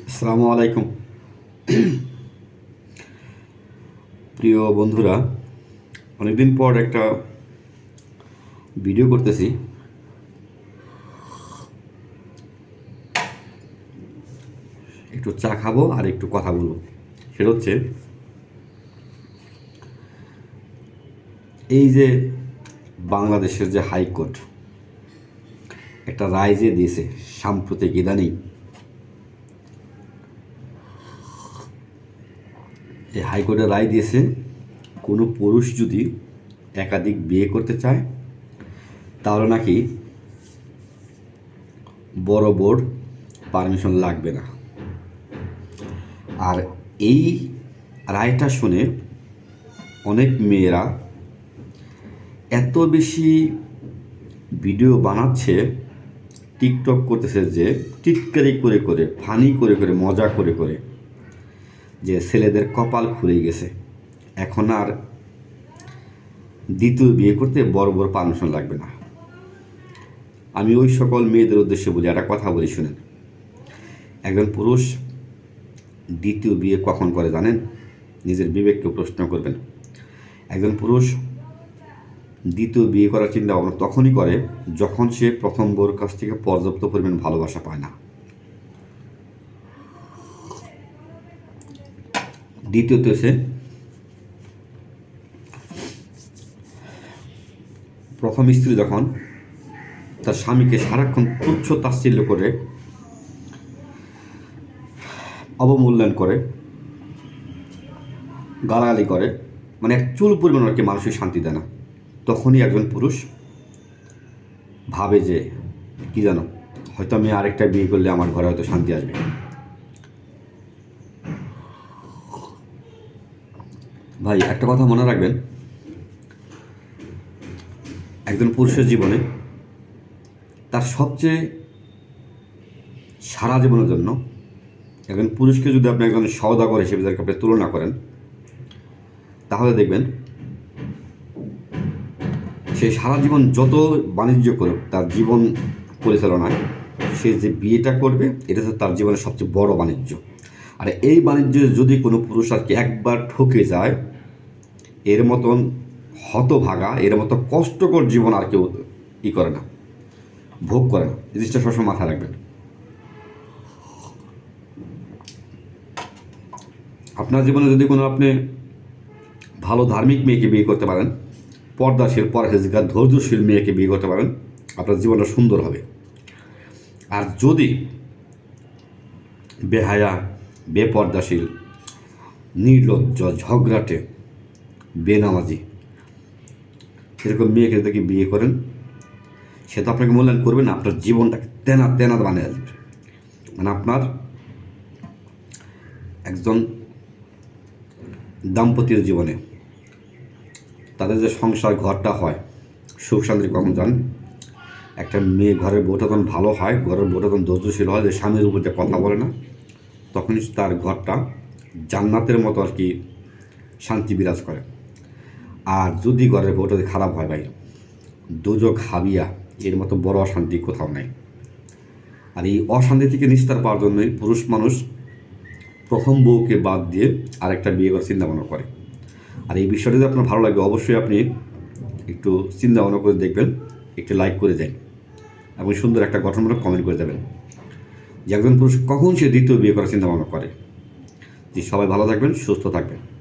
আসসালামু আলাইকুম। প্রিয় বন্ধুরা, অনেকদিন পর একটা ভিডিও করতেছি। একটু চা খাব আর একটু কথা বলব। সেটা হচ্ছে, এই যে বাংলাদেশের যে হাইকোর্ট, একটা রায় যে দিয়েছে সাম্প্রতিক ইদানিং এই হাইকোর্টের রায় দিয়েছে, কোনো পুরুষ যদি একাধিক বিয়ে করতে চায়, তাহলে নাকি বড় বোর্ড পারমিশন লাগবে না। আর এই রায়টা শুনে অনেক মেয়েরা এত বেশি ভিডিও বানাচ্ছে, টিকটক করতেছে যে টিটকারি করে করে, ফানি করে করে, মজা করে করে। যে ছেলেদের কপাল খুলে গেছে। এখন আর দ্বিতীয় বিয়ে করতে বড় বড় পারমিশন লাগবে না। আমি ওই সকল মেয়েদের উদ্দেশ্যে বলি, একটা কথা বলি শুনেন। একজন পুরুষ দ্বিতীয় বিয়ে কখন করে জানেন? নিজের বিবেককে প্রশ্ন করবেন। একজন পুরুষ দ্বিতীয় বিয়ে করার চিন্তা ভাবনা তখনই করে যখন সে প্রথম বউর কাছ থেকে পর্যাপ্ত পরিমাণ ভালোবাসা পায় না। দ্বিতীয়ত সে প্রথম স্ত্রী যখন তার স্বামীকে সারাক্ষণ তুচ্ছ তাচ্ছিল্য করে, অবমূল্যায়ন করে, গালাগালি করে মানে এক চুল পরিমাণ আর কি মানসিক শান্তি দেয় না। তখনই একজন পুরুষ ভাবে যে, কি জানো, হয়তো আমি আরেকটা বিয়ে করলে আমার ঘরে হয়তো শান্তি আসবে। ভাই, একটা কথা মনে রাখবেন। একজন পুরুষের জীবনে তার সবচেয়ে সারা জীবনের জন্য একজন পুরুষকে যদি আপনি একজন সওদাগর হিসেবে যাকে আপনি তুলনা করেন, তাহলে দেখবেন সে সারা জীবন যত বাণিজ্য করুক, তার জীবন পরিচালনায় সে যে বিয়েটা করবে, এটা হচ্ছে তার জীবনের সবচেয়ে বড় বাণিজ্য। আর এই বাণিজ্যে যদি কোনো পুরুষ আর কি একবার ঠকে যায় এর মতন হতভাগা, এর মতো কষ্টকর জীবন আর কেউ ই করে না, ভোগ করে না। জিনিসটা সবসময় মাথায় রাখবেন। আপনার জীবনে যদি কোনো আপনি ভালো ধার্মিক মেয়েকে বিয়ে করতে পারেন পর্দাশীল পরহেজগার ধৈর্যশীল মেয়েকে বিয়ে করতে পারেন, আপনার জীবনটা সুন্দর হবে। আর যদি বেহায়া, বেপর্দাশীল, নির্লজ্জ, ঝগড়াটে বেনামাজি। এরকম মেয়েকে যদি বিয়ে করেন, সে তো আপনাকে মূল্যায়ন করবে না, আপনার জীবনটাকে তেনা তেনা বানিয়ে আসবে মানে আপনার একজন দাম্পত্য জীবনে তাদের যে সংসার ঘরটা হয়, সুখ শান্তি কখন জানেন একটা মেয়ে ঘরের বউটা যখন ভালো হয়, ঘরের বউটা যখন ধৈর্যশীল হয়, যে স্বামীর উপর যে কথা বলে না, তখনই তার ঘরটা জান্নাতের মতো আর কি শান্তি বিরাজ করে। আর যদি ঘরের বউটা যদি খারাপ হয় ভাই দুযোগ হাবিয়া, এর মতো বড় অশান্তি কোথাও নাই। আর এই অশান্তি থেকে নিস্তার পাওয়ার জন্যই পুরুষ মানুষ প্রথম বউকে বাদ দিয়ে আরেকটা বিয়ে করার চিন্তা ভাবনা করে। আর এই বিষয়টা যদি আপনার ভালো লাগে, অবশ্যই আপনি একটু চিন্তা ভাবনা করে দেখবেন, একটু লাইক করে দেন এবং সুন্দর একটা গঠনমূলক কমেন্ট করে দেবেন যে একজন পুরুষ কখন সে দ্বিতীয় বিয়ে করার চিন্তা ভাবনা করে। যে সবাই ভালো থাকবেন, সুস্থ থাকবেন।